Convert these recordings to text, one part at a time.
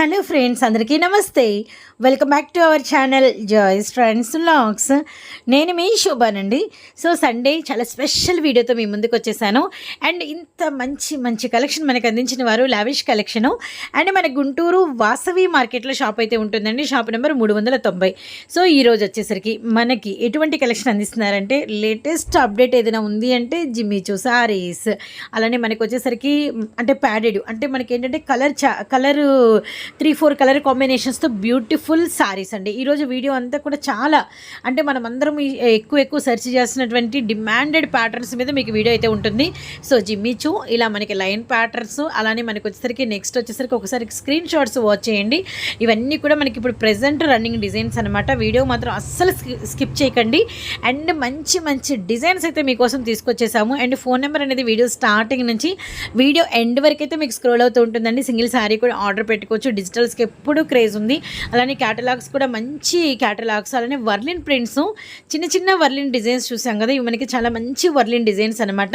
Hello friends అందరికీ నమస్తే. Welcome back to our channel Joy's friends logs. నేను మీ శోభానండి. సో సండే చాలా స్పెషల్ వీడియోతో మీ ముందుకు వచ్చేసాను. అండ్ ఇంత మంచి మంచి కలెక్షన్ మనకు అందించిన వారు లావిష్ కలెక్షను. అండ్ మన గుంటూరు వాసవి మార్కెట్లో షాప్ అయితే ఉంటుందండి. షాప్ నెంబర్ మూడు వందల తొంభై. సో ఈరోజు వచ్చేసరికి మనకి ఎటువంటి కలెక్షన్ అందిస్తున్నారంటే లేటెస్ట్ అప్డేట్ ఏదైనా ఉంది అంటే జిమ్మిచూ సారీస్. అలానే మనకు వచ్చేసరికి అంటే ప్యాడెడ్ అంటే మనకి ఏంటంటే కలర్ చా త్రీ ఫోర్ కలర్ కాంబినేషన్స్తో బ్యూటిఫుల్ సారీస్ అండి. ఈరోజు వీడియో అంతా కూడా చాలా అంటే మనం అందరం ఎక్కువ ఎక్కువ సెర్చ్ చేస్తున్నటువంటి డిమాండెడ్ ప్యాటర్న్స్ మీద మీకు వీడియో అయితే ఉంటుంది. సో జిమ్మిచూ ఇలా మనకి లైన్ ప్యాటర్న్స్ అలానే మనకి వచ్చేసరికి నెక్స్ట్ వచ్చేసరికి ఒకసారి స్క్రీన్ షాట్స్ వాచ్ చేయండి. ఇవన్నీ కూడా మనకి ఇప్పుడు ప్రెసెంట్ రన్నింగ్ డిజైన్స్ అనమాట వీడియో మాత్రం అస్సలు స్కిప్ చేయకండి. అండ్ మంచి మంచి డిజైన్స్ అయితే మీకోసం తీసుకొచ్చేసాము. అండ్ ఫోన్ నెంబర్ అనేది వీడియో స్టార్టింగ్ నుంచి వీడియో ఎండ్ వరకు అయితే మీకు స్క్రోల్ అవుతూ ఉంటుందండి. సింగిల్ శారీ కూడా ఆర్డర్ పెట్టుకోవచ్చు డిజిటల్స్కి ఎప్పుడూ క్రేజ్ ఉంది. అలానే క్యాటలాగ్స్ కూడా మంచి క్యాటలాగ్స్ అలానే వర్లిన్ ప్రింట్స్ చిన్న చిన్న వర్లిన్ డిజైన్స్ చూసాం కదా. ఇవి మనకి చాలా మంచి వర్లిన్ డిజైన్స్ అనమాట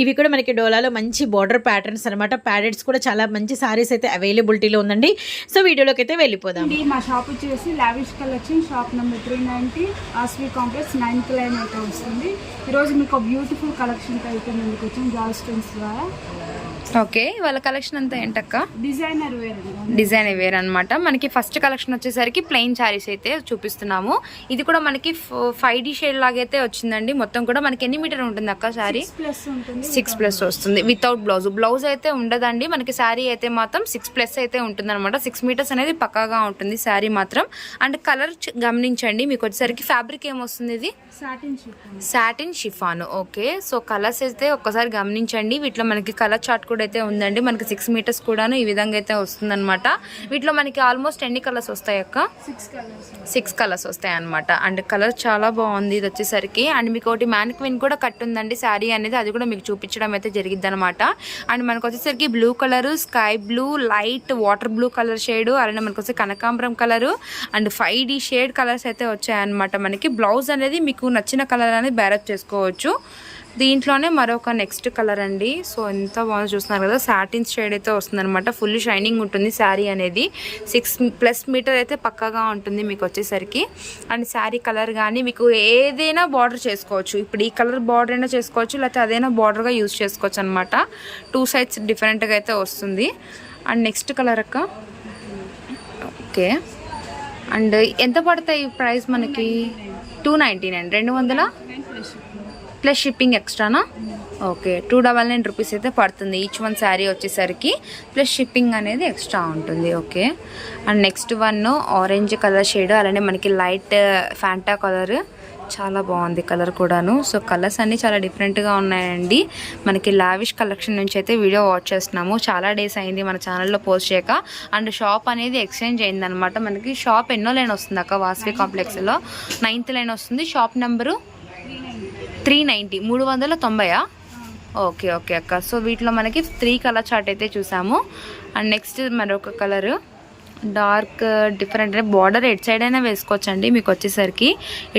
ఇవి కూడా మనకి డోలాలో మంచి బార్డర్ ప్యాటర్న్స్ అనమాట ప్యాడెట్స్ కూడా చాలా మంచి సారీస్ అయితే అవైలబిలిటీలో ఉందండి. సో వీడియోలోకి అయితే వెళ్ళిపోదాం. మా షాప్ వచ్చేసి lavish collection shop number three ninety ఆస్వీ complex ninth line అయితే వస్తుంది. ఈరోజు మీకు బ్యూటిఫుల్ కలెక్షన్ అయితే ముందుకు వచ్చాం జాల్ స్టోన్స్ ద్వారా. ఓకే వాళ్ళ కలెక్షన్ అంతా ఏంటక్క? డిజైనర్ వేర్ డిజైన్ వేర్ అనమాట మనకి ఫస్ట్ కలెక్షన్ వచ్చేసరికి ప్లెయిన్ శారీస్ అయితే చూపిస్తున్నాము. ఇది కూడా మనకి ఫైవ్ డి షేడ్ లాగైతే వచ్చిందండి. మొత్తం కూడా మనకి ఎన్ని మీటర్ ఉంటుంది అక్క శారీ సిక్స్ ప్లస్ వస్తుంది. వితౌట్ బ్లౌజ్ బ్లౌజ్ అయితే ఉండదండి. మనకి శారీ అయితే మాత్రం సిక్స్ ప్లస్ అయితే ఉంటుంది అనమాట సిక్స్ మీటర్స్ అనేది పక్కాగా ఉంటుంది శారీ మాత్రం. అండ్ కలర్ గమనించండి. మీకు వచ్చేసరికి ఫ్యాబ్రిక్ ఏమొస్తుంది ఇది? Satin chiffon okay so colours అయితే ఒక్కసారి గమనించండి. వీటిలో మనకి కలర్ చార్ట్ కూడా అయితే ఉందండి. మనకి సిక్స్ మీటర్స్ కూడాను ఈ విధంగా అయితే వస్తుందన్నమాట. వీటిలో మనకి ఆల్మోస్ట్ ఎన్ని కలర్స్ వస్తాయి అక్క? సిక్స్ కలర్స్ వస్తాయి అనమాట అండ్ కలర్ చాలా బాగుంది ఇది వచ్చేసరికి. అండ్ మీకు ఒకటి మ్యానిక్విన్ కూడా కట్ ఉందండి శారీ అనేది. అది కూడా మీకు చూపించడం అయితే జరిగింది అనమాట అండ్ మనకు వచ్చేసరికి blue colour sky blue light water blue colour shade అలానే మనకు వచ్చే కనకాంబరం colour and five D shade colours అయితే వచ్చాయన్నమాట మనకి. బ్లౌజ్ అనేది మీకు నచ్చిన కలర్ అనేది బ్యారప్ చేసుకోవచ్చు. దీంట్లోనే మరొక నెక్స్ట్ కలర్ అండి. సో ఎంత బాగుంది చూస్తున్నారు కదా సాటిన్ షేడ్ అయితే వస్తుందనమాట ఫుల్ షైనింగ్ ఉంటుంది శారీ అనేది. సిక్స్ ప్లస్ మీటర్ అయితే పక్కాగా ఉంటుంది మీకు వచ్చేసరికి. అండ్ శారీ కలర్ కానీ మీకు ఏదైనా బార్డర్ చేసుకోవచ్చు. ఇప్పుడు ఈ కలర్ బార్డర్ అయినా చేసుకోవచ్చు లేకపోతే అదైనా బార్డర్గా యూజ్ చేసుకోవచ్చు అనమాట టూ సైడ్స్ డిఫరెంట్గా అయితే వస్తుంది. అండ్ నెక్స్ట్ కలర్ అక్క? ఓకే. అండ్ ఎంత పడతాయి ప్రైస్ మనకి? Two ninety nine. రెండు వందల? Plus shipping ఎక్స్ట్రానా? Okay two double nine rupees అయితే పడుతుంది. ఈచ్ వన్ శారీ వచ్చేసరికి ప్లస్ షిప్పింగ్ అనేది ఎక్స్ట్రా ఉంటుంది. Okay and next one orange colour shade అలానే మనకి లైట్ ఫ్యాంటా కలర్. చాలా బాగుంది కలర్ కూడాను. సో కలర్స్ అన్నీ చాలా డిఫరెంట్గా ఉన్నాయండి. మనకి లావిష్ కలెక్షన్ నుంచి అయితే వీడియో వాచ్ చేస్తున్నాము. చాలా డేస్ అయింది మన ఛానల్లో పోస్ట్ చేయక. అండ్ షాప్ అనేది ఎక్స్చేంజ్ అయింది అనమాట మనకి షాప్ ఎన్నో లైన్ వస్తుంది అక్క వాసవి కాంప్లెక్స్లో. నైన్త్ లైన్ వస్తుంది. Shop number three ninety. మూడు వందల తొంభయా? ఓకే ఓకే అక్క. సో వీటిలో మనకి త్రీ కలర్ చార్ట్ అయితే చూసాము. అండ్ నెక్స్ట్ మరొక colour. Dark different border at side అయినా వేసుకోవచ్చు అండి మీకు వచ్చేసరికి.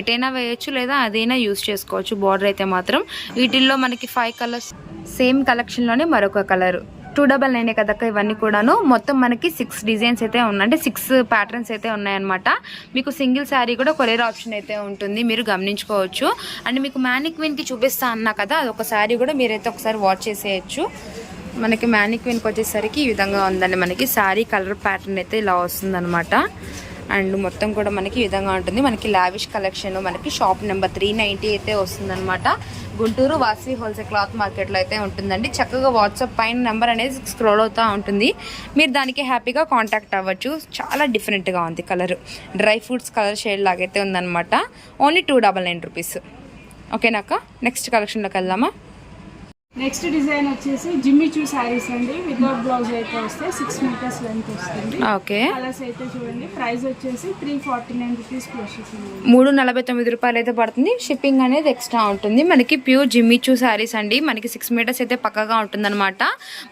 ఎటైనా వేయచ్చు లేదా అదైనా యూస్ చేసుకోవచ్చు. బార్డర్ అయితే మాత్రం. వీటిల్లో మనకి ఫైవ్ కలర్స్ సేమ్ కలెక్షన్లోనే మరొక కలర్. టూ డబల్ నైన్ కదక్క ఇవన్నీ కూడాను. మొత్తం మనకి సిక్స్ డిజైన్స్ అయితే ఉన్నాయి. అంటే సిక్స్ ప్యాటర్న్స్ అయితే ఉన్నాయన్నమాట. మీకు సింగిల్ శారీ కూడా కొరియర్ ఆప్షన్ అయితే ఉంటుంది. మీరు గమనించుకోవచ్చు. అండ్ మీకు మ్యానిక్విన్కి చూపిస్తా అన్నా కదా అది ఒక శారీ కూడా మీరైతే ఒకసారి వాచ్ చేసేయచ్చు. మనకి మ్యానిక్విన్కి వచ్చేసరికి ఈ విధంగా ఉందండి. మనకి శారీ కలర్ ప్యాటర్న్ అయితే ఇలా వస్తుందన్నమాట. అండ్ మొత్తం కూడా మనకి ఈ విధంగా ఉంటుంది. మనకి లావిష్ కలెక్షన్ మనకి షాప్ నెంబర్ త్రీ నైంటీ అయితే వస్తుందన్నమాట. గుంటూరు వాసి హోల్సేల్ క్లాత్ మార్కెట్లో అయితే ఉంటుందండి. చక్కగా వాట్సాప్ పైన నెంబర్ అనేది స్క్రోల్ అవుతూ ఉంటుంది. మీరు దానికి హ్యాపీగా కాంటాక్ట్ అవ్వచ్చు. చాలా డిఫరెంట్గా ఉంది colour dry fruits colour shade లాగైతే ఉందన్నమాట. Only two double nine rupees ఓకేనాక next కలెక్షన్లోకి వెళ్దామా? నెక్స్ట్ డిజైన్ వచ్చేసి జిమ్మి చూ శారీస్ అండి. వితౌట్ బ్లౌజ్ అయితే వస్తాయి సిక్స్ మీటర్స్ లెంత్ వస్తుంది. ఓకే కలర్స్ అయితే చూడండి. ప్రైస్ వచ్చేసి త్రీ ఫార్టీ నైన్ రూపీస్ మూడు నలభై తొమ్మిది రూపాయలు అయితే పడుతుంది. షిప్పింగ్ అనేది ఎక్స్ట్రా ఉంటుంది. మనకి ప్యూర్ జిమ్మిచూ శారీస్ అండి. మనకి సిక్స్ మీటర్స్ అయితే పక్కగా ఉంటుందన్నమాట.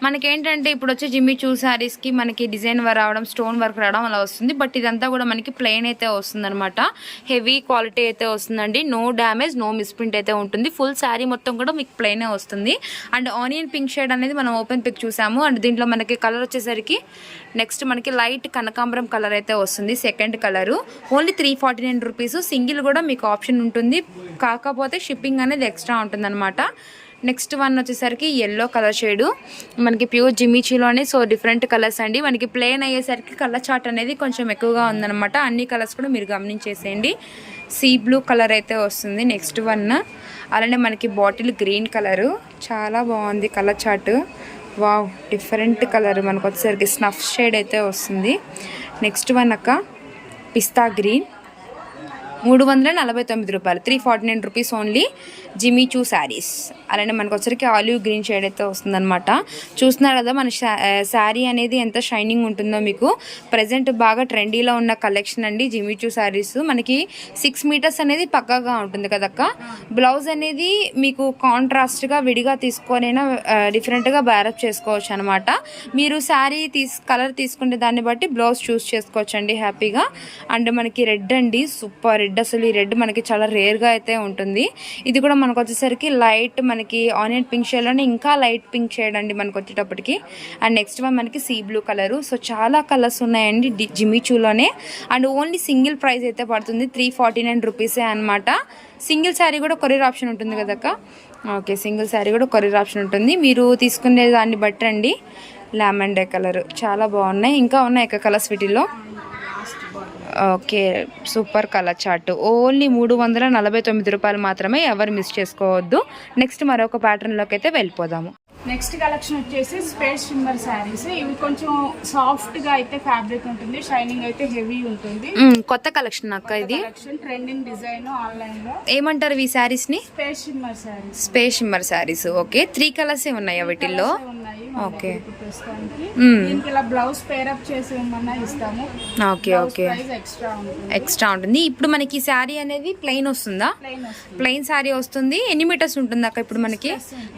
మనకి ఏంటంటే ఇప్పుడు వచ్చే జిమ్మిచూ శారీస్కి మనకి డిజైన్ వర్క్ రావడం స్టోన్ వర్క్ రావడం అలా వస్తుంది. బట్ ఇదంతా కూడా మనకి ప్లెయిన్ అయితే వస్తుందన్నమాట. హెవీ క్వాలిటీ అయితే వస్తుందండి. నో డ్యామేజ్ నో మిస్ప్రింట్ అయితే ఉంటుంది. ఫుల్ శారీ మొత్తం కూడా మీకు ప్లెయినే వస్తుంది. అండ్ ఆనియన్ పింక్ షేడ్ అనేది మనం ఓపెన్ పిక్ చూసాము. అండ్ దీంట్లో మనకి కలర్ వచ్చేసరికి నెక్స్ట్ మనకి లైట్ కనకాంబరం కలర్ అయితే వస్తుంది second colour. Only three forty nine rupees single కూడా మీకు ఆప్షన్ ఉంటుంది. కాకపోతే షిప్పింగ్ అనేది ఎక్స్ట్రా ఉంటుందన్నమాట. నెక్స్ట్ వన్ వచ్చేసరికి ఎల్లో కలర్ షేడు మనకి ప్యూర్ జిమ్మిచీలోనే సో డిఫరెంట్ కలర్స్ అండి. మనకి ప్లేన్ అయ్యేసరికి కలర్ చాట్ అనేది కొంచెం ఎక్కువగా ఉందన్నమాట. అన్ని కలర్స్ కూడా మీరు గమనించేసేయండి. సీ బ్లూ కలర్ అయితే వస్తుంది నెక్స్ట్ వన్ అలానే మనకి బాటిల్ గ్రీన్ కలరు చాలా బాగుంది colour chart wow different colour మనకు వచ్చేసరికి స్నఫ్ షేడ్ అయితే వస్తుంది. నెక్స్ట్ వన్ అక్క పిస్తా గ్రీన్ మూడు వందల నలభై తొమ్మిది రూపాయలు. Three forty nine rupees only Jimmy Choo saris అలానే మనకు వచ్చరికి ఆలివ్ గ్రీన్ షేడ్ అయితే వస్తుందన్నమాట. చూస్తున్నారు కదా మన శారీ అనేది ఎంత షైనింగ్ ఉంటుందో మీకు. ప్రజెంట్ బాగా ట్రెండీలో ఉన్న కలెక్షన్ అండి జిమీ చూ శారీస్ మనకి సిక్స్ మీటర్స్ అనేది పక్కగా ఉంటుంది కదక్క. బ్లౌజ్ అనేది మీకు కాంట్రాస్ట్గా విడిగా తీసుకొనైనా డిఫరెంట్గా బ్యారప్ చేసుకోవచ్చు అనమాట మీరు శారీ తీసు కలర్ తీసుకునే దాన్ని బట్టి బ్లౌజ్ చూస్ చేసుకోవచ్చు అండి హ్యాపీగా అండ్ మనకి రెడ్ అండి సూపర్ రెడ్ అసలు ఈ రెడ్ మనకి చాలా రేర్గా అయితే ఉంటుంది. ఇది కూడా మనకు వచ్చేసరికి లైట్ మనకి ఆనియన్ పింక్ షేడ్లోనే ఇంకా లైట్ పింక్ షేడ్ అండి మనకు వచ్చేటప్పటికి. అండ్ నెక్స్ట్ వన్ మనకి సీ బ్లూ కలరు. సో చాలా కలర్స్ ఉన్నాయండి డి- జిమిచూలోనే అండ్ ఓన్లీ సింగిల్ ప్రైస్ అయితే పడుతుంది. త్రీ ఫార్టీ నైన్ రూపీసే అనమాట సింగిల్ శారీ కూడా కొరియర్ ఆప్షన్ ఉంటుంది కదక్క ఓకే సింగిల్ శారీ కూడా కొరియర్ ఆప్షన్ ఉంటుంది. మీరు తీసుకునే దాన్ని బట్టి అండి లెమన్ డే కలర్. చాలా బాగున్నాయి. ఇంకా ఉన్నాయి ఇక కలర్స్ వీటిల్లో? Okay super colour chart. Only మూడు వందల నలభై తొమ్మిది రూపాయలు మాత్రమే ఎవరు మిస్ చేసుకోవద్దు. నెక్స్ట్ మరొక ప్యాటర్న్లోకి అయితే వెళ్ళిపోదాము. నెక్స్ట్ కలెక్షన్ వచ్చేసి స్పేస్ షిమ్మర్ శారీస్ ఇవి కొంచెం సాఫ్ట్గా అయితే ఫ్యాబ్రిక్ ఉంటుంది షైనింగ్ అయితే హెవీ ఉంటుంది. కొత్త కలెక్షన్ అక్క ఇది. కలెక్షన్ ట్రెండింగ్ డిజైన్ ఆన్లైన్లో. ఏమంటారు ఈ శారీస్ని space shimmer saris space shimmer saris okay. Three colours ఉన్నాయా వీటిల్లో? ఓకే. దీనికి ఇలా బ్లౌజ్ పేరప్ చేసి ఇవ్వమన్నా ఇస్తాము. Okay okay. ఎక్స్ట్రా ఉంటుంది. ఎక్స్ట్రా ఉంటుంది. ఇప్పుడు మనకి శారీ అనేది ప్లెయిన్ వస్తుందా? ప్లెయిన్ శారీ వస్తుంది. ఎన్ని మీటర్స్ ఉంటుంది అక్క ఇప్పుడు మనకి?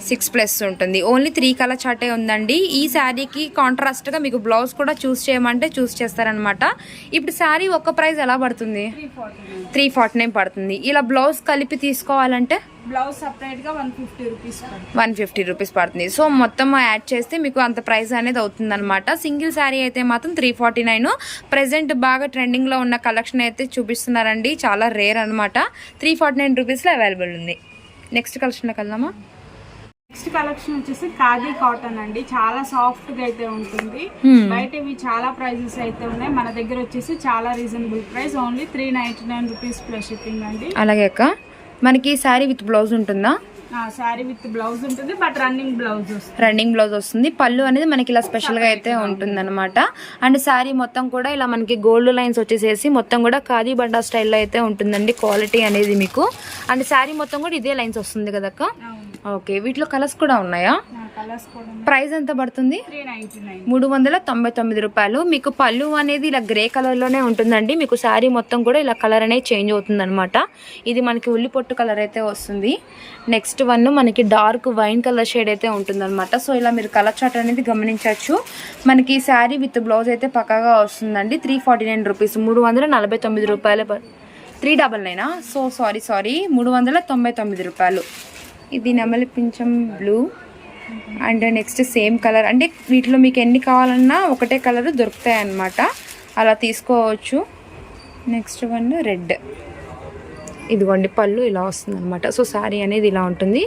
సిక్స్ ప్లస్ ఉంటుంది. ఓన్లీ త్రీ కలర్ చార్టే ఉందండి. ఈ శారీకి కాంట్రాస్ట్గా మీకు బ్లౌజ్ కూడా చూస్ చేయమంటే చూస్ చేస్తారనమాట ఇప్పుడు శారీ ఒక్క ప్రైస్ ఎలా పడుతుంది? త్రీ ఫార్టీ నైన్ పడుతుంది. ఇలా బ్లౌజ్ కలిపి తీసుకోవాలంటే? బ్లౌజ్ సపరేట్గా వన్ ఫిఫ్టీ రూపీస్ పడుతుంది. వన్ ఫిఫ్టీ రూపీస్ పడుతుంది. సో మొత్తం యాడ్ చేస్తే మీకు అంత ప్రైస్ అనేది అవుతుంది అనమాట సింగిల్ శారీ అయితే మాత్రం త్రీ ఫార్టీ నైన్ ప్రెసెంట్ బాగా ట్రెండింగ్లో ఉన్న కలెక్షన్ అయితే చూపిస్తున్నారండి. చాలా రేర్ అనమాట త్రీ ఫార్టీ నైన్ రూపీస్లో అవైలబుల్ ఉంది. నెక్స్ట్ కలెక్షన్లోకి వెళ్దామా? నెక్స్ట్ కలెక్షన్ వచ్చేసి ఖాదీ కాటన్ అండి. చాలా సాఫ్ట్గా అయితే ఉంటుంది. బయట ఇవి చాలా ప్రైజెస్ అయితే ఉన్నాయి. మన దగ్గర వచ్చేసి చాలా reasonable price only three ninety nine rupees plus shipping అండి. అలాగే అక్క. మనకి శారీ విత్ బ్లౌజ్ ఉంటుందా? శారీ విత్ బ్లౌజ్ ఉంటుంది but running blouse running blouse వస్తుంది. పళ్ళు అనేది మనకి ఇలా స్పెషల్గా అయితే ఉంటుంది అనమాట అండ్ శారీ మొత్తం కూడా ఇలా మనకి గోల్డ్ లైన్స్ వచ్చేసేసి మొత్తం కూడా ఖాదీ బండా స్టైల్లో అయితే ఉంటుందండి. క్వాలిటీ అనేది మీకు. అండ్ శారీ మొత్తం కూడా ఇదే లైన్స్ వస్తుంది కదక్క? ఓకే వీటిలో కలర్స్ కూడా ఉన్నాయా? ప్రైస్ ఎంత పడుతుంది? మూడు వందల తొంభై తొమ్మిది రూపాయలు. మీకు పళ్ళు అనేది ఇలా గ్రే కలర్లోనే ఉంటుందండి. మీకు శారీ మొత్తం కూడా ఇలా కలర్ అనేది చేంజ్ అవుతుంది అనమాట ఇది మనకి ఉల్లి పొట్టు కలర్ అయితే వస్తుంది. నెక్స్ట్ వన్ మనకి డార్క్ వైన్ కలర్ షేడ్ అయితే ఉంటుందన్నమాట. సో ఇలా మీరు కలర్ చార్ట్ అనేది గమనించవచ్చు. మనకి శారీ విత్ బ్లౌజ్ అయితే పక్కాగా వస్తుందండి. త్రీ ఫార్టీ నైన్ రూపీస్ మూడు వందల నలభై తొమ్మిది రూపాయలు త్రీ డబల్ నైనా సో సారీ సారీ మూడు వందల తొంభై తొమ్మిది రూపాయలు. ఇది నెమలి పింఛం blue and next same colour అంటే వీటిలో మీకు ఎన్ని కావాలన్నా ఒకటే కలర్ దొరుకుతాయి అన్నమాట అలా తీసుకోవచ్చు. నెక్స్ట్ వన్ రెడ్ ఇదిగోండి పళ్ళు ఇలా వస్తుంది అనమాట సో శారీ అనేది ఇలా ఉంటుంది.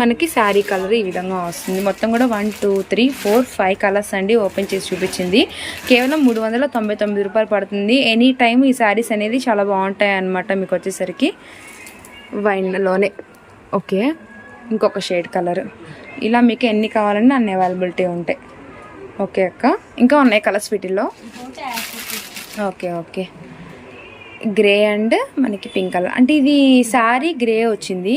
మనకి శారీ కలర్ ఈ విధంగా వస్తుంది. మొత్తం కూడా one two three four five colours అండి ఓపెన్ చేసి చూపించింది. కేవలం మూడు వందల తొంభై తొమ్మిది రూపాయలు పడుతుంది. ఎనీ టైం ఈ శారీస్ అనేది చాలా బాగుంటాయి అన్నమాట మీకు వచ్చేసరికి. వైన్లోనే ఓకే ఇంకొక షేడ్ కలర్. ఇలా మీకు ఎన్ని కావాలన్నా అన్ని అవైలబిలిటీ ఉంటాయి. ఓకే అక్క? ఇంకా ఉన్నాయి కలర్స్ వీటిల్లో? Okay okay. గ్రే అండ్ మనకి పింక్ కలర్. అంటే ఇది శారీ గ్రే వచ్చింది.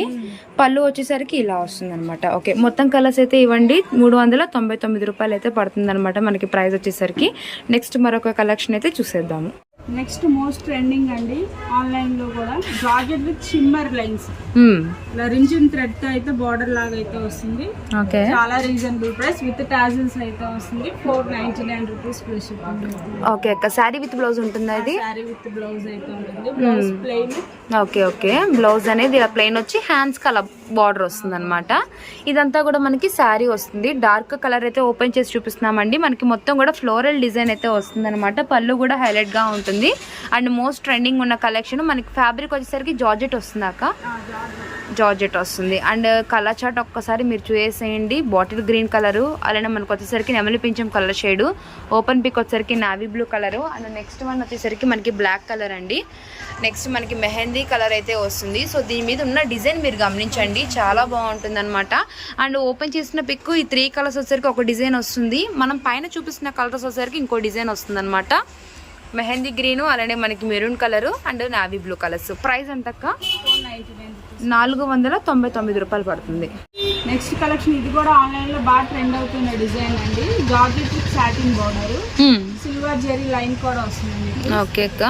పళ్ళు వచ్చేసరికి ఇలా వస్తుంది అనమాట ఓకే మొత్తం కలర్స్ అయితే ఇవ్వండి. మూడు వందల తొంభై తొమ్మిది రూపాయలు అయితే పడుతుంది మనకి ప్రైస్ వచ్చేసరికి. నెక్స్ట్ మరొక కలెక్షన్ అయితే చూసేద్దాము. నెక్స్ట్ మోస్ట్ ట్రెండింగ్ అండి ఆన్లైన్లో కూడా. Georgette with shimmer lines. మ్మ్. ఇలా రింజిన్ థ్రెడ్తో అయితే బార్డర్ లాగా అయితే వస్తుంది. ఓకే. చాలా రీజనబుల్ ప్రైస్. విత్ టాజిల్స్ అయితే వస్తుంది. Four ninety nine rupees plus shipping okay అక్క. శారీ విత్ బ్లౌజ్ ఉంటుందా ఇది? శారీ విత్ బ్లౌజ్ అయితే ఉంటుంది. Blouse plain. Okay okay. Blouse అనేది ఇలా ప్లెయిన్ వచ్చి హ్యాండ్స్కి అలా బార్డర్ వస్తుంది అనమాట ఇదంతా కూడా మనకి శారీ వస్తుంది. డార్క్ కలర్ అయితే ఓపెన్ చేసి చూపిస్తున్నామండి. మనకి మొత్తం కూడా ఫ్లోరల్ డిజైన్ అయితే వస్తుంది అనమాట పళ్ళు కూడా హైలైట్గా ఉంటుంది అండ్ మోస్ట్ ట్రెండింగ్ ఉన్న కలెక్షన్ మనకి ఫ్యాబ్రిక్ వచ్చేసరికి జార్జెట్ వస్తుంది అక్క. జార్జెట్ వస్తుంది. అండ్ కలర్ చార్ట్ ఒక్కసారి మీరు చూసేయండి బాటిల్ గ్రీన్ కలరు అలానే మనకు వచ్చేసరికి నెమలి పింఛం కలర్ షేడు ఓపెన్ పిక్ వచ్చేసరికి navy blue colour and next one వచ్చేసరికి మనకి బ్లాక్ కలర్ అండి. నెక్స్ట్ మనకి మెహందీ కలర్ అయితే వస్తుంది. సో దీని మీద ఉన్న డిజైన్ మీరు గమనించండి. చాలా బాగుంటుంది అనమాట అండ్ ఓపెన్ చేసిన పిక్ ఈ త్రీ కలర్స్ వచ్చేసరికి ఒక డిజైన్ వస్తుంది. మనం పైన చూపిస్తున్న కలర్స్ వచ్చేసరికి ఇంకో డిజైన్ వస్తుంది అనమాట మెహందీ గ్రీను అలానే మనకి maroon colour and navy blue colours. Price nine నాలుగు వందల తొంభై తొమ్మిది రూపాయలు పడుతుంది. నెక్స్ట్ కలెక్షన్ ఇది కూడా ఆన్లైన్లో బాగా ట్రెండ్ అవుతున్న డిజైన్ అండి. Georgette satin border silver zari line కూడా వస్తుంది. ఓకే అక్క.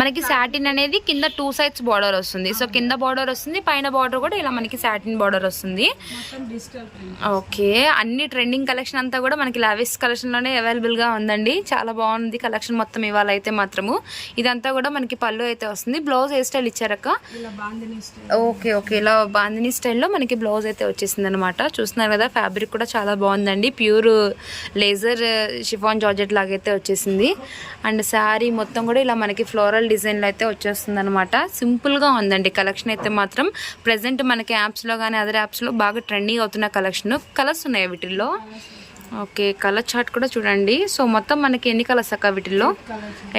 మనకి సాటిన్ అనేది కింద టూ సైడ్స్ బార్డర్ వస్తుంది. సో కింద బార్డర్ వస్తుంది పైన బార్డర్ కూడా ఇలా మనకి సాటిన్ బార్డర్ వస్తుంది. ఓకే. అన్ని ట్రెండింగ్ కలెక్షన్ అంతా కూడా మనకి లావిస్ కలెక్షన్లోనే అవైలబుల్గా ఉందండి. చాలా బాగుంది కలెక్షన్ మొత్తం ఇవాళ అయితే మాత్రము. ఇదంతా కూడా మనకి పళ్ళు అయితే వస్తుంది. బ్లౌజ్ ఏ స్టైల్ ఇచ్చారక్క? Okay okay. ఇలా బాందిని స్టైల్లో మనకి బ్లౌజ్ అయితే వచ్చేసింది అనమాట చూస్తున్నారు కదా ఫ్యాబ్రిక్ కూడా చాలా బాగుందండి. ప్యూర్ లేజర్ షిఫాన్ జార్జెట్ లాగైతే వచ్చేసింది. అండ్ శారీ మొత్తం కూడా ఇలా మనకి ఫ్లోరల్ డిజైన్లో అయితే వచ్చేస్తుంది అనమాట సింపుల్గా ఉందండి. కలెక్షన్ అయితే మాత్రం ప్రజెంట్ మనకి యాప్స్లో కానీ అదర్ యాప్స్లో బాగా ట్రెండింగ్ అవుతున్న కలెక్షన్. కలర్స్ ఉన్నాయి వీటిల్లో? ఓకే కలర్ చార్ట్ కూడా చూడండి. సో మొత్తం మనకి ఎన్ని కలర్స్ అక్క వీటిల్లో?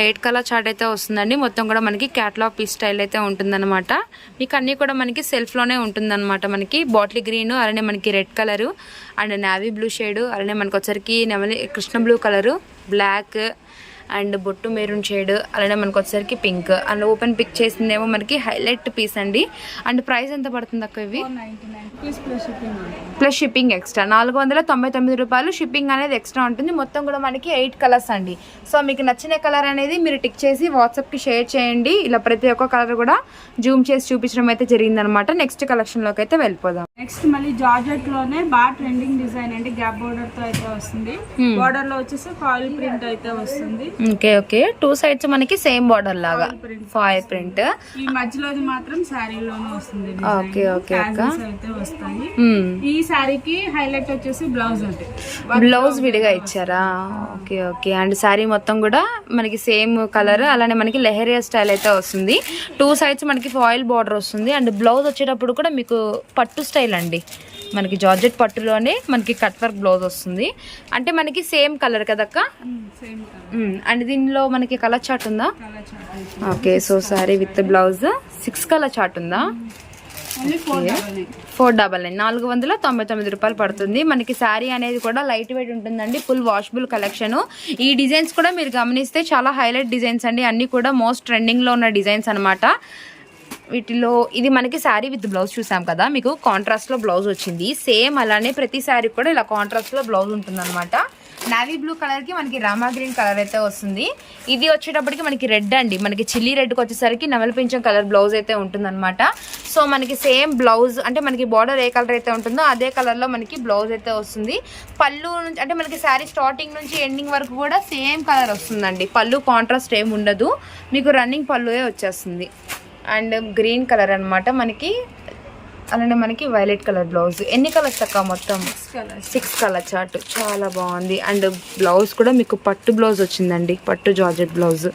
ఎయిట్ కలర్ చార్ట్ అయితే వస్తుందండి. మొత్తం కూడా మనకి క్యాట్లాగ్ పీస్ స్టైల్ అయితే ఉంటుందన్నమాట. మీకు అన్నీ కూడా మనకి సెల్ఫ్లోనే ఉంటుందన్నమాట మనకి. బాటిల్ గ్రీన్ అలానే మనకి red colour and navy blue shade అలానే మనకి వచ్చరికి నెమలి Krishna blue colour black and బొట్టు మెరూన్ షేడ్ అలానే మనకు వచ్చేసరికి పింక్. అండ్ ఓపెన్ పిక్ చేసిందేమో మనకి హైలైట్ పీస్ అండి. అండ్ ప్రైస్ ఎంత పడుతుంది అక్క ఇవి? ప్లస్ షిప్పింగ్ ఉంటుంది ప్లస్ షిప్పింగ్ ఎక్స్ట్రా. నాలుగు వందల తొంభై తొమ్మిది రూపాయలు షిప్పింగ్ అనేది ఎక్స్ట్రా ఉంటుంది. మొత్తం కూడా మనకి ఎయిట్ కలర్స్ అండి. సో మీకు నచ్చిన కలర్ అనేది మీరు టిక్ చేసి వాట్సాప్కి షేర్ చేయండి. ఇలా ప్రతి ఒక్క కలర్ కూడా జూమ్ చేసి చూపించడం అయితే జరిగిందనమాట నెక్స్ట్ కలెక్షన్లోకి అయితే వెళ్ళిపోదాం. నెక్స్ట్ మళ్ళీ జార్జెట్లోనే బాగా ట్రెండింగ్ డిజైన్ అండి. గ్యాప్ బోర్డర్తో అయితే వస్తుంది. బోర్డర్లో వచ్చేసి ఫాయిల్ ప్రింట్ అయితే వస్తుంది. Okay okay. టూ సైడ్స్ మనకి సేమ్ బార్డర్ లాగా. ఫాయిల్ ప్రింట్ ఈ మధ్యలోది మాత్రం శారీలోనే వస్తుంది ఓకే ఓకే వస్తాయి. ఈ శారీకి హైలైట్ వచ్చేసి బ్లౌజ్ బ్లౌజ్ విడిగా ఇచ్చారా? Okay okay. అండ్ శారీ మొత్తం కూడా మనకి సేమ్ కలర్ అలానే మనకి లెహరియా స్టైల్ అయితే వస్తుంది. టూ సైడ్స్ మనకి ఫాయిల్ బార్డర్ వస్తుంది. అండ్ బ్లౌజ్ వచ్చేటప్పుడు కూడా మీకు పట్టు స్టైల్ అండి. మనకి జార్జెట్ పట్టులోనే మనకి కట్ వర్క్ బ్లౌజ్ వస్తుంది. అంటే మనకి సేమ్ కలర్ కదక్క. అండ్ దీనిలో మనకి కలర్ చార్ట్ ఉందా? Okay so sari with blouse. Six colour chart ఉందా? Only four double nine four double nine నాలుగు వందల తొంభై తొమ్మిది రూపాయలు పడుతుంది. మనకి శారీ అనేది కూడా లైట్ వెయిట్ ఉంటుందండి. ఫుల్ వాషబుల్ కలెక్షన్ ఈ డిజైన్స్ కూడా మీరు గమనిస్తే చాలా హైలైట్ డిజైన్స్ అండి. అన్నీ కూడా మోస్ట్ ట్రెండింగ్లో ఉన్న డిజైన్స్ అనమాట వీటిలో ఇది మనకి శారీ విత్ బ్లౌజ్ చూసాం కదా మీకు కాంట్రాస్ట్లో బ్లౌజ్ వచ్చింది. సేమ్ అలానే ప్రతి శారీ కూడా ఇలా కాంట్రాస్ట్లో బ్లౌజ్ ఉంటుందన్నమాట. నావీ బ్లూ కలర్కి మనకి రామా గ్రీన్ కలర్ అయితే వస్తుంది. ఇది వచ్చేటప్పటికి మనకి రెడ్ అండి. మనకి చిల్లీ రెడ్కి వచ్చేసరికి నవలపించం కలర్ బ్లౌజ్ అయితే ఉంటుందన్నమాట. సో మనకి సేమ్ బ్లౌజ్ అంటే మనకి బార్డర్ ఏ కలర్ అయితే ఉంటుందో అదే కలర్లో మనకి బ్లౌజ్ అయితే వస్తుంది. పళ్ళు నుంచి అంటే మనకి శారీ స్టార్టింగ్ నుంచి ఎండింగ్ వరకు కూడా సేమ్ కలర్ వస్తుందండి. పళ్ళు కాంట్రాస్ట్ ఏమి ఉండదు. మీకు రన్నింగ్ పళ్ళుయే వచ్చేస్తుంది. అండ్ గ్రీన్ కలర్ అన్నమాట. మనకి అలానే మనకి వైలెట్ కలర్ బ్లౌజ్. ఎన్ని కలర్స్ అక్క మొత్తం? సిక్స్ కలర్ చార్ట్ చాలా బాగుంది. అండ్ బ్లౌజ్ కూడా మీకు పట్టు బ్లౌజ్ వచ్చిందండి. పట్టు georgette blouse.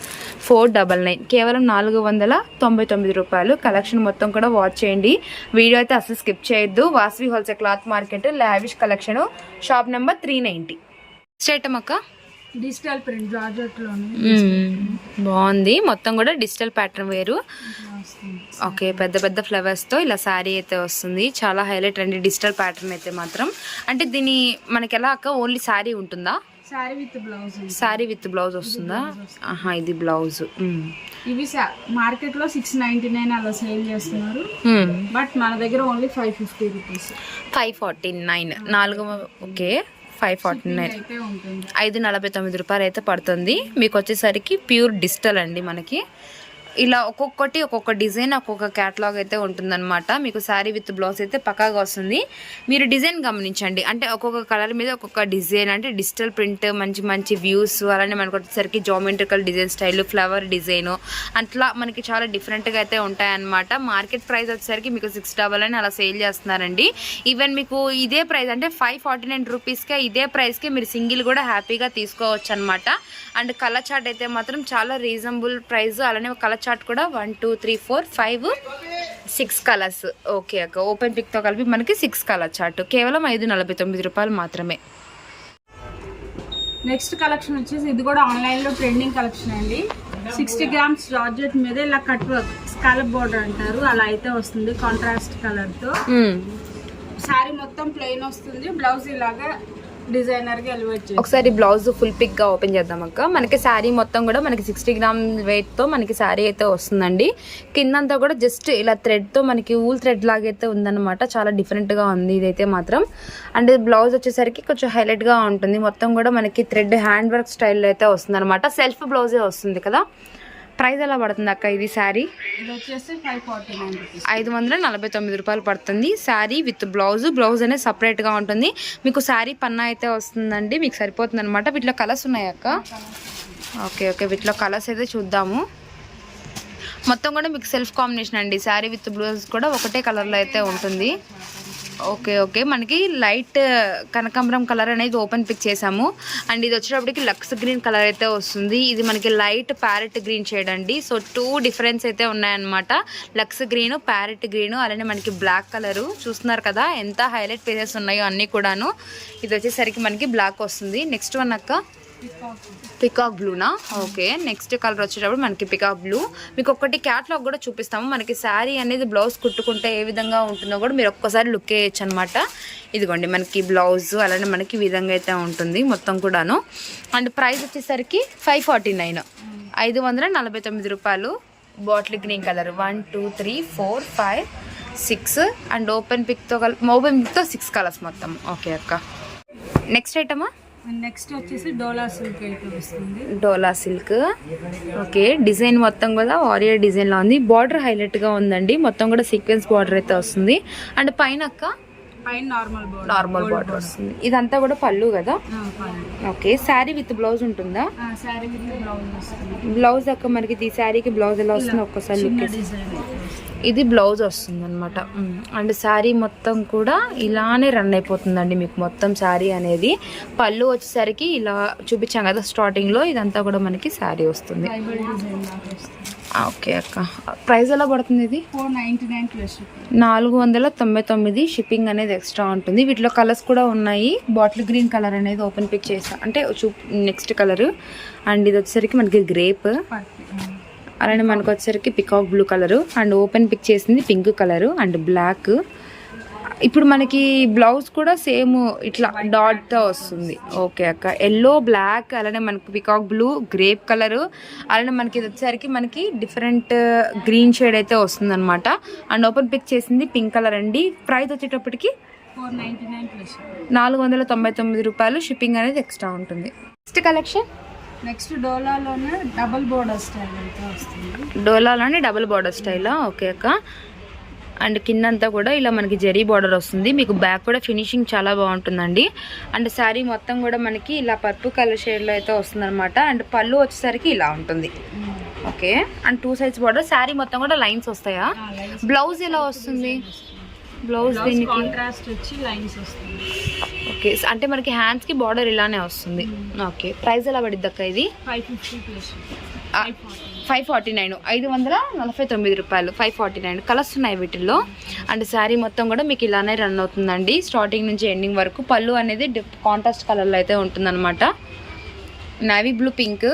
Four double nine కేవలం నాలుగు వందల తొంభై తొమ్మిది రూపాయలు. కలెక్షన్ మొత్తం కూడా వాచ్ చేయండి. వీడియో అయితే అసలు స్కిప్ చేయొద్దు. Vasavi wholesale cloth market lavish collection shop number three ninety స్టేటమ్ అక్క డిజిటల్ ప్రింట్ జార్జెట్లోనే బాగుంది. మొత్తం కూడా డిజిటల్ ప్యాటర్న్ వేరు. ఓకే పెద్ద పెద్ద ఫ్లవర్స్తో ఇలా శారీ అయితే వస్తుంది. చాలా హైలైట్ అండి డిజిటల్ ప్యాటర్న్ అయితే మాత్రం. అంటే దీని మనకి ఎలా అక్క ఓన్లీ శారీ ఉంటుందా? Sari with blouse sari with blouse వస్తుందా? ఆహా ఇది బ్లౌజ్. ఇవి మార్కెట్లో సిక్స్ నైన్టీ నైన్ అలా సేల్ చేస్తున్నారు. బట్ మన దగ్గర only five fifty rupees five forty nine నాలుగు ఓకే. Five forty nine. ఐదు నలభై తొమ్మిది రూపాయలు అయితే పడుతుంది. మీకు వచ్చేసరికి ప్యూర్ డిజిటల్ అండి మనకి. ఇలా ఒక్కొక్కటి ఒక్కొక్క డిజైన్ ఒక్కొక్క క్యాటలాగ్ అయితే ఉంటుందన్నమాట. మీకు శారీ విత్ బ్లౌజ్ అయితే పక్కాగా వస్తుంది. మీరు డిజైన్ గమనించండి. అంటే ఒక్కొక్క కలర్ మీద ఒక్కొక్క డిజైన్ అంటే డిజిటల్ ప్రింట్ మంచి మంచి వ్యూస్ అలానే మనకు వచ్చేసరికి geometrical design style flower design అట్లా మనకి చాలా డిఫరెంట్గా అయితే ఉంటాయన్నమాట. మార్కెట్ ప్రైస్ వచ్చేసరికి మీకు సిక్స్ డబల్ అని అలా సేల్ చేస్తున్నారండి. ఈవెన్ మీకు ఇదే ప్రైస్ అంటే ఫైవ్ ఫార్టీ నైన్ రూపీస్కే ఇదే ప్రైస్కే మీరు సింగిల్ కూడా హ్యాపీగా తీసుకోవచ్చు అనమాట అండ్ కలర్ చాట్ అయితే మాత్రం చాలా రీజనబుల్ ప్రైస్ అలానే కలర్ చార్ట్ కూడా one two three four five six colours okay అక్క. ఓపెన్ పిక్తో కలిపి మనకి సిక్స్ కలర్ చార్ట్ కేవలం ఐదు నలభై తొమ్మిది రూపాయలు మాత్రమే. నెక్స్ట్ కలెక్షన్ వచ్చేసి ఇది కూడా ఆన్లైన్లో ట్రెండింగ్ కలెక్షన్ అండి. సిక్స్టీ గ్రామ్స్ జార్జెట్ మీద ఇలా కట్ వర్క్ స్కాలప్ బోర్డర్ అంటారు. అలా అయితే వస్తుంది కాంట్రాస్ట్ కలర్తో. శారీ మొత్తం ప్లెయిన్ వస్తుంది. బ్లౌజ్ ఇలాగా డిజైనర్ ఎలివేట్ చేసి ఒకసారి బ్లౌజ్ ఫుల్ పిక్గా ఓపెన్ చేద్దాం అక్క. మనకి శారీ మొత్తం కూడా మనకి సిక్స్టీ గ్రామ్ వెయిట్తో మనకి శారీ అయితే వస్తుందండి. కిందంతా కూడా జస్ట్ ఇలా థ్రెడ్తో మనకి ఊల్ థ్రెడ్ లాగా అయితే ఉందన్నమాట. చాలా డిఫరెంట్గా ఉంది ఇదైతే మాత్రం. అండ్ బ్లౌజ్ వచ్చేసరికి కొంచెం హైలైట్గా ఉంటుంది. మొత్తం కూడా మనకి థ్రెడ్ హ్యాండ్ వర్క్ స్టైల్లో అయితే వస్తుంది అనమాట సెల్ఫ్ బ్లౌజే వస్తుంది కదా? ప్రైస్ ఎలా పడుతుంది అక్క ఇది శారీ? ఐదు వందల నలభై తొమ్మిది రూపాయలు పడుతుంది. శారీ విత్ బ్లౌజ్ బ్లౌజ్ అనేది సపరేట్గా ఉంటుంది. మీకు శారీ పన్నా అయితే వస్తుందండి మీకు సరిపోతుంది అనమాట వీటిలో కలర్స్ ఉన్నాయి అక్క? ఓకే ఓకే వీటిలో కలర్స్ అయితే చూద్దాము. మొత్తం కూడా మీకు సెల్ఫ్ కాంబినేషన్ అండి. శారీ విత్ బ్లౌజ్ కూడా ఒకటే కలర్లో అయితే ఉంటుంది. Okay okay. మనకి లైట్ కనకాంబరం కలర్ అనేది ఓపెన్ పిక్ చేసాము అండ్ ఇది వచ్చేటప్పటికి లక్స్ గ్రీన్ కలర్ అయితే వస్తుంది. ఇది మనకి లైట్ ప్యారెట్ గ్రీన్ షేడ్ అండి సో టూ డిఫరెన్స్ అయితే ఉన్నాయన్నమాట. లక్స్ గ్రీన్ ప్యారెట్ గ్రీన్ అలానే మనకి బ్లాక్ కలరు. చూస్తున్నారు కదా ఎంత హైలైట్ ప్లేసెస్ ఉన్నాయో అన్నీ కూడాను. ఇది వచ్చేసరికి మనకి బ్లాక్ వస్తుంది. నెక్స్ట్ వన్ అక్క. పికాక్ బ్లూనా ఓకే నెక్స్ట్ కలర్ వచ్చేటప్పుడు మనకి పికాక్ బ్లూ మీకు ఒక్కటి క్యాట్లాగ్ కూడా చూపిస్తాము. మనకి శారీ అనేది బ్లౌజ్ కుట్టుకుంటే ఏ విధంగా ఉంటుందో కూడా మీరు ఒక్కసారి లుక్ వేయచ్చు అనమాట ఇదిగోండి మనకి బ్లౌజ్ అలానే మనకి ఈ విధంగా అయితే ఉంటుంది మొత్తం కూడాను. అండ్ ప్రైస్ వచ్చేసరికి ఫైవ్ ఫార్టీ నైన్ ఐదు వందల నలభై తొమ్మిది రూపాయలు. Bottle green colour one two three four five six and open పిక్తో కల్ ఓపెన్ పిక్తో సిక్స్ కలర్స్ మొత్తం. ఓకే అక్క. నెక్స్ట్ ఐటమా నెక్స్ట్ వచ్చేసి డోలా సిల్క్ అయితే వస్తుంది. డోలా సిల్క్. ఓకే డిజైన్ మొత్తం కూడా వారియర్ డిజైన్లో ఉంది. బార్డర్ హైలైట్గా ఉందండి. మొత్తం కూడా సీక్వెన్స్ బార్డర్ అయితే వస్తుంది. అండ్ పైన అక్క? పైన నార్మల్ బోర్డర్ నార్మల్ బార్డర్ వస్తుంది. ఇదంతా కూడా పళ్ళు కదా? ఓకే శారీ విత్ బ్లౌజ్ ఉంటుందా? శారీ విత్ బ్లౌజ్ బ్లౌజ్ అక్క మనకి ఈ శారీకి బ్లౌజ్ ఎలా వస్తుందో ఒక్కసారి లుక్ ఇది బ్లౌజ్ వస్తుంది అనమాట అండ్ శారీ మొత్తం కూడా ఇలానే రన్ అయిపోతుందండి మీకు మొత్తం శారీ అనేది. పళ్ళు వచ్చేసరికి ఇలా చూపించాం కదా స్టార్టింగ్లో ఇదంతా కూడా మనకి శారీ వస్తుంది. ఓకే అక్క. ప్రైస్ ఎలా పడుతుంది ఇది? నైన్టీ నాలుగు వందల తొంభై తొమ్మిది షిప్పింగ్ అనేది ఎక్స్ట్రా ఉంటుంది. వీటిలో కలర్స్ కూడా ఉన్నాయి. బాటిల్ గ్రీన్ కలర్ అనేది ఓపెన్ పిక్ చేసా. అంటే చూ నెక్స్ట్ కలర్. అండ్ ఇది వచ్చేసరికి మనకి గ్రేప్. అలానే మనకు వచ్చేసరికి peacock blue colour and open pick చేసింది పింక్ కలరు అండ్ బ్లాక్ ఇప్పుడు మనకి బ్లౌజ్ కూడా సేమ్ ఇట్లా డాట్తో వస్తుంది. ఓకే అక్క. ఎల్లో బ్లాక్ అలానే మనకి పికాక్ బ్లూ గ్రేప్ కలరు అలానే మనకి ఇది వచ్చేసరికి మనకి డిఫరెంట్ గ్రీన్ షేడ్ అయితే వస్తుంది అనమాట అండ్ ఓపెన్ పిక్ చేసింది పింక్ కలర్ అండి. ప్రైస్ వచ్చేటప్పటికి నాలుగు వందల తొంభై తొమ్మిది రూపాయలు షిప్పింగ్ అనేది ఎక్స్ట్రా ఉంటుంది. నెక్స్ట్ కలెక్షన్ నెక్స్ట్ డోలాలోనే డబుల్ బోర్డర్ స్టైల్ అయితే వస్తుంది. డోలాలోని డబుల్ బార్డర్ స్టైలా? ఓకే అక్క. అండ్ కిందంతా కూడా ఇలా మనకి జరీ బార్డర్ వస్తుంది. మీకు బ్యాక్ కూడా ఫినిషింగ్ చాలా బాగుంటుందండి. అండ్ శారీ మొత్తం కూడా మనకి ఇలా పర్పుల్ కలర్ షేడ్లో అయితే వస్తుందన్నమాట. అండ్ పళ్ళు వచ్చేసరికి ఇలా ఉంటుంది. Okay. And two sides border. Sari మొత్తం కూడా లైన్స్ వస్తాయా? బ్లౌజ్ ఎలా వస్తుంది? బ్లౌజ్ దీనికి కాంట్రాస్ట్ వచ్చి లైన్స్ వస్తుంది. ఓకే. అంటే మనకి హ్యాండ్స్కి బార్డర్ ఇలానే వస్తుంది. ఓకే ప్రైస్ ఎలా పడిద్ది అక్క ఇది? ఫైవ్ ఫార్టీ నైన్ ఐదు వందల నలభై తొమ్మిది రూపాయలు. ఫైవ్ ఫార్టీ నైన్ కలర్స్ ఉన్నాయి వీటిల్లో. అండ్ శారీ మొత్తం కూడా మీకు ఇలానే రన్ అవుతుందండి. స్టార్టింగ్ నుంచి ఎండింగ్ వరకు పళ్ళు అనేది కాంట్రాస్ట్ కలర్లో అయితే ఉంటుందన్నమాట. నావీ బ్లూ పింక్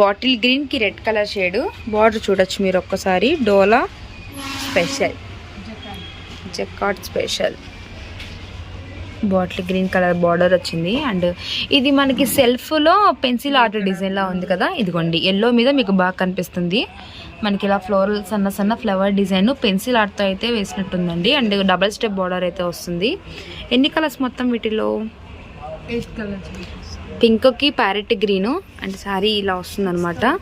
బాటిల్ గ్రీన్కి రెడ్ కలర్ షేడు బార్డర్ చూడొచ్చు మీరు ఒక్కసారి. Dola special jacquard special bottle green colour border వచ్చింది. అండ్ ఇది మనకి సెల్ఫ్లో పెన్సిల్ ఆర్ట్ డిజైన్లా ఉంది కదా? ఇదిగోండి ఎల్లో మీద మీకు బాగా కనిపిస్తుంది. మనకి ఇలా ఫ్లోరల్ సన్న సన్న ఫ్లవర్ డిజైన్ పెన్సిల్ ఆర్ట్తో అయితే వేసినట్టుందండి. అండ్ డబల్ స్టెప్ బార్డర్ అయితే వస్తుంది. ఎన్ని కలర్స్ మొత్తం వీటిలో? పింక్కి ప్యారెట్ గ్రీను అండ్ శారీ ఇలా వస్తుందన్నమాట.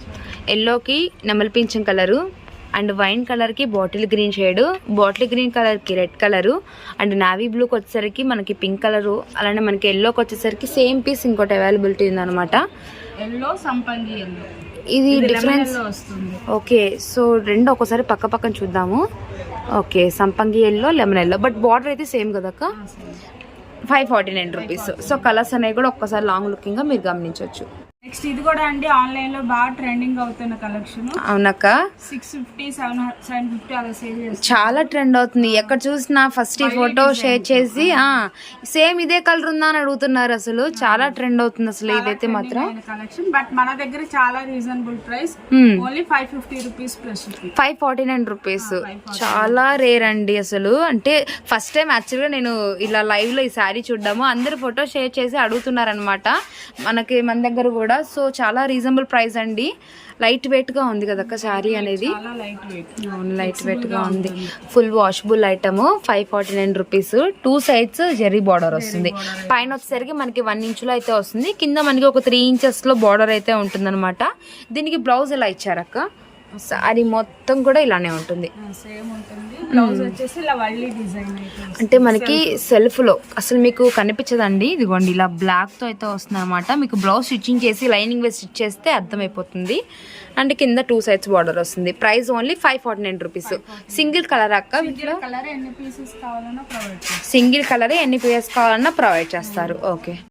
ఎల్లోకి నెమలి పింఛం కలరు అండ్ వైన్ కలర్కి bottle green shade. Bottle green కలర్కి రెడ్ కలరు. అండ్ నావీ బ్లూకి వచ్చేసరికి మనకి పింక్ కలరు. అలానే మనకి ఎల్లోకి వచ్చేసరికి సేమ్ పీస్ ఇంకోటి అవైలబిలిటీ ఉందన్నమాట. ఎల్లో సంపంగి ఎల్లో ఇది డిఫరెన్స్ ఓకే సో రెండు ఒకసారి పక్క పక్కన చూద్దాము. ఓకే సంపంగి yellow lemon yellow but border అయితే సేమ్ కదక్క five forty nine rupees so colours అనేవి కూడా ఒక్కసారి లాంగ్ లుకింగ్గా మీరు గమనించవచ్చు. నెక్స్ట్ ఇది కూడా అండి ఆన్లైన్లో బాగా ట్రెండింగ్ అవుతున్న కలెక్షన్. అవునక్క. Six fifty seven seven fifty అలా సేల్ చేస్తాం చాలా ట్రెండ్ అవుతుంది. ఎక్కడ చూసినా ఫస్ట్ ఈ ఫోటో షేర్ చేసి ఆ సేమ్ ఇదే కలర్ ఉందా అని అడుగుతున్నారు అసలు. చాలా ట్రెండ్ అవుతుంది అసలు ఇదైతే మాత్రం. కలెక్షన్ బట్ మన దగ్గర చాలా reasonable price only five fifty rupees plus five forty nine rupees చాలా రేర్ అండి అసలు. అంటే ఫస్ట్ టైం యాక్చువల్గా నేను ఇలా లైవ్లో ఈ శారీ చూడ్డాము. అందరు ఫోటో షేర్ చేసి అడుగుతున్నారనమాట మనకి మన దగ్గర కూడా సో చాలా రీజనబుల్ ప్రైస్ అండి. లైట్ వెయిట్గా ఉంది కదక్క శారీ అనేది? చాలా లైట్ వెయిట్ అవును లైట్ వెయిట్గా ఉంది. Full washable item five forty nine rupees two sides zari border వస్తుంది. పైన వచ్చేసరికి మనకి వన్ ఇంచులో అయితే వస్తుంది. కింద మనకి ఒక త్రీ ఇంచెస్లో బార్డర్ అయితే ఉంటుంది దీనికి బ్లౌజ్ ఎలా ఇచ్చారక్క సారీ మొత్తం కూడా ఇలానే ఉంటుంది. సేమ్ ఉంటుంది. బ్లౌజ్ వచ్చేసి ఇలా వల్లి డిజైన్ అయితే అంటే మనకి సెల్ఫ్లో అసలు మీకు కనిపించదండి? ఇదిగోండి ఇలా బ్లాక్తో అయితే వస్తుంది అనమాట మీకు బ్లౌజ్ స్టిచ్చింగ్ చేసి లైనింగ్ వేసి స్టిచ్ చేస్తే అర్థమైపోతుంది. అండ్ కింద టూ సైడ్స్ బార్డర్ వస్తుంది. Price only five forty nine rupees. Single colour అక్క సింగిల్ కలర్ ఎన్ని పీసెస్ కావాలన్నా ప్రొవైడ్ చేస్తారు. ఓకే.